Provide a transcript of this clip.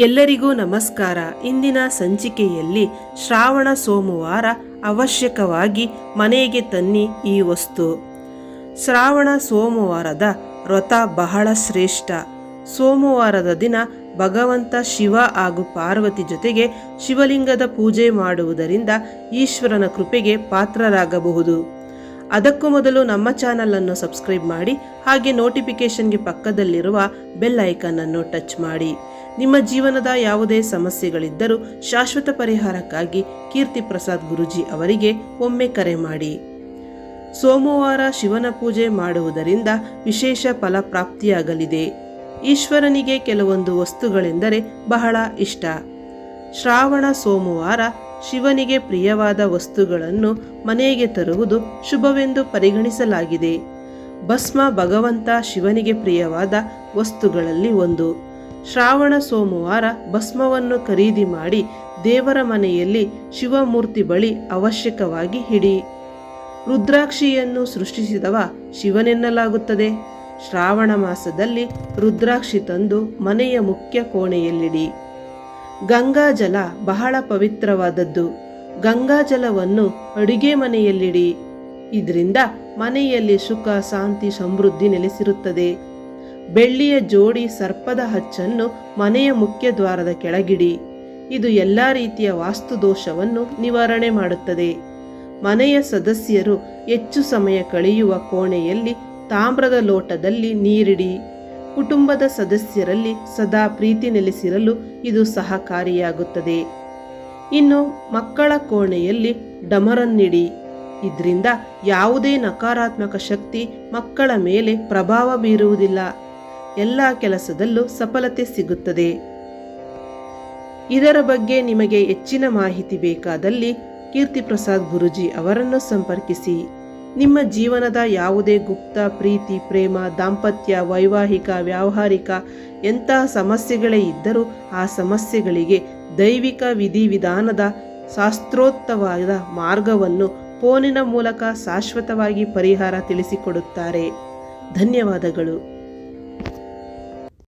ಎಲ್ಲರಿಗೂ ನಮಸ್ಕಾರ. ಇಂದಿನ ಸಂಚಿಕೆಯಲ್ಲಿ ಶ್ರಾವಣ ಸೋಮವಾರ ಅವಶ್ಯಕವಾಗಿ ಮನೆಗೆ ತನ್ನಿ ಈ ವಸ್ತು. ಶ್ರಾವಣ ಸೋಮವಾರದ ವ್ರತ ಬಹಳ ಶ್ರೇಷ್ಠ. ಸೋಮವಾರದ ದಿನ ಭಗವಂತ ಶಿವ ಹಾಗೂ ಪಾರ್ವತಿ ಜೊತೆಗೆ ಶಿವಲಿಂಗದ ಪೂಜೆ ಮಾಡುವುದರಿಂದ ಈಶ್ವರನ ಕೃಪೆಗೆ ಪಾತ್ರರಾಗಬಹುದು. ಅದಕ್ಕೂ ಮೊದಲು ನಮ್ಮ ಚಾನಲನ್ನು ಸಬ್ಸ್ಕ್ರೈಬ್ ಮಾಡಿ ಹಾಗೆ ನೋಟಿಫಿಕೇಷನ್ಗೆ ಪಕ್ಕದಲ್ಲಿರುವ ಬೆಲ್ ಐಕನ್ ಅನ್ನು ಟಚ್ ಮಾಡಿ. ನಿಮ್ಮ ಜೀವನದ ಯಾವುದೇ ಸಮಸ್ಯೆಗಳಿದ್ದರೂ ಶಾಶ್ವತ ಪರಿಹಾರಕ್ಕಾಗಿ ಕೀರ್ತಿ ಪ್ರಸಾದ್ ಗುರುಜಿ ಅವರಿಗೆ ಒಮ್ಮೆ ಕರೆ ಮಾಡಿ. ಸೋಮವಾರ ಶಿವನ ಪೂಜೆ ಮಾಡುವುದರಿಂದ ವಿಶೇಷ ಫಲ ಪ್ರಾಪ್ತಿಯಾಗಲಿದೆ. ಈಶ್ವರನಿಗೆ ಕೆಲವೊಂದು ವಸ್ತುಗಳೆಂದರೆ ಬಹಳ ಇಷ್ಟ. ಶ್ರಾವಣ ಸೋಮವಾರ ಶಿವನಿಗೆ ಪ್ರಿಯವಾದ ವಸ್ತುಗಳನ್ನು ಮನೆಗೆ ತರುವುದು ಶುಭವೆಂದು ಪರಿಗಣಿಸಲಾಗಿದೆ. ಭಸ್ಮ ಭಗವಂತ ಶಿವನಿಗೆ ಪ್ರಿಯವಾದ ವಸ್ತುಗಳಲ್ಲಿ ಒಂದು. ಶ್ರಾವಣ ಸೋಮವಾರ ಭಸ್ಮವನ್ನು ಖರೀದಿ ಮಾಡಿ ದೇವರ ಮನೆಯಲ್ಲಿ ಶಿವಮೂರ್ತಿ ಬಳಿ ಅವಶ್ಯಕವಾಗಿ ಹಿಡಿ ರುದ್ರಾಕ್ಷಿಯನ್ನು ಸೃಷ್ಟಿಸಿದವ ಶಿವನೆನ್ನಲಾಗುತ್ತದೆ. ಶ್ರಾವಣ ಮಾಸದಲ್ಲಿ ರುದ್ರಾಕ್ಷಿ ತಂದು ಮನೆಯ ಮುಖ್ಯ ಕೋಣೆಯಲ್ಲಿಡಿ. ಗಂಗಾಜಲ ಬಹಳ ಪವಿತ್ರವಾದದ್ದು. ಗಂಗಾಜಲವನ್ನು ಅಡುಗೆ ಮನೆಯಲ್ಲಿಡಿ. ಇದರಿಂದ ಮನೆಯಲ್ಲಿ ಸುಖ, ಶಾಂತಿ, ಸಮೃದ್ಧಿ ನೆಲೆಸಿರುತ್ತದೆ. ಬೆಳ್ಳಿಯ ಜೋಡಿ ಸರ್ಪದ ಹಚ್ಚನ್ನು ಮನೆಯ ಮುಖ್ಯ ದ್ವಾರದ ಕೆಳಗಿಡಿ. ಇದು ಎಲ್ಲ ರೀತಿಯ ವಾಸ್ತು ದೋಷವನ್ನು ನಿವಾರಣೆ ಮಾಡುತ್ತದೆ. ಮನೆಯ ಸದಸ್ಯರು ಹೆಚ್ಚು ಸಮಯ ಕಳೆಯುವ ಕೋಣೆಯಲ್ಲಿ ತಾಮ್ರದ ಲೋಟದಲ್ಲಿ ನೀರಿಡಿ. ಕುಟುಂಬದ ಸದಸ್ಯರಲ್ಲಿ ಸದಾ ಪ್ರೀತಿ ನೆಲೆಸಿರಲು ಇದು ಸಹಕಾರಿಯಾಗುತ್ತದೆ. ಇನ್ನು ಮಕ್ಕಳ ಕೋಣೆಯಲ್ಲಿ ಡಮರನ್ನಿಡಿ. ಇದರಿಂದ ಯಾವುದೇ ನಕಾರಾತ್ಮಕ ಶಕ್ತಿ ಮಕ್ಕಳ ಮೇಲೆ ಪ್ರಭಾವ ಬೀರುವುದಿಲ್ಲ. ಎಲ್ಲ ಕೆಲಸದಲ್ಲೂ ಸಫಲತೆ ಸಿಗುತ್ತದೆ. ಇದರ ಬಗ್ಗೆ ನಿಮಗೆ ಹೆಚ್ಚಿನ ಮಾಹಿತಿ ಬೇಕಾದಲ್ಲಿ ಕೀರ್ತಿ ಪ್ರಸಾದ್ ಗುರುಜಿ ಅವರನ್ನು ಸಂಪರ್ಕಿಸಿ. ನಿಮ್ಮ ಜೀವನದ ಯಾವುದೇ ಗುಪ್ತ, ಪ್ರೀತಿ, ಪ್ರೇಮ, ದಾಂಪತ್ಯ, ವೈವಾಹಿಕ, ವ್ಯಾವಹಾರಿಕ ಎಂತಹ ಸಮಸ್ಯೆಗಳೇ ಇದ್ದರೂ ಆ ಸಮಸ್ಯೆಗಳಿಗೆ ದೈವಿಕ ವಿಧಿವಿಧಾನದ ಶಾಸ್ತ್ರೋತ್ತವಾದ ಮಾರ್ಗವನ್ನು ಫೋನಿನ ಮೂಲಕ ಶಾಶ್ವತವಾಗಿ ಪರಿಹಾರ ತಿಳಿಸಿಕೊಡುತ್ತಾರೆ. ಧನ್ಯವಾದಗಳು.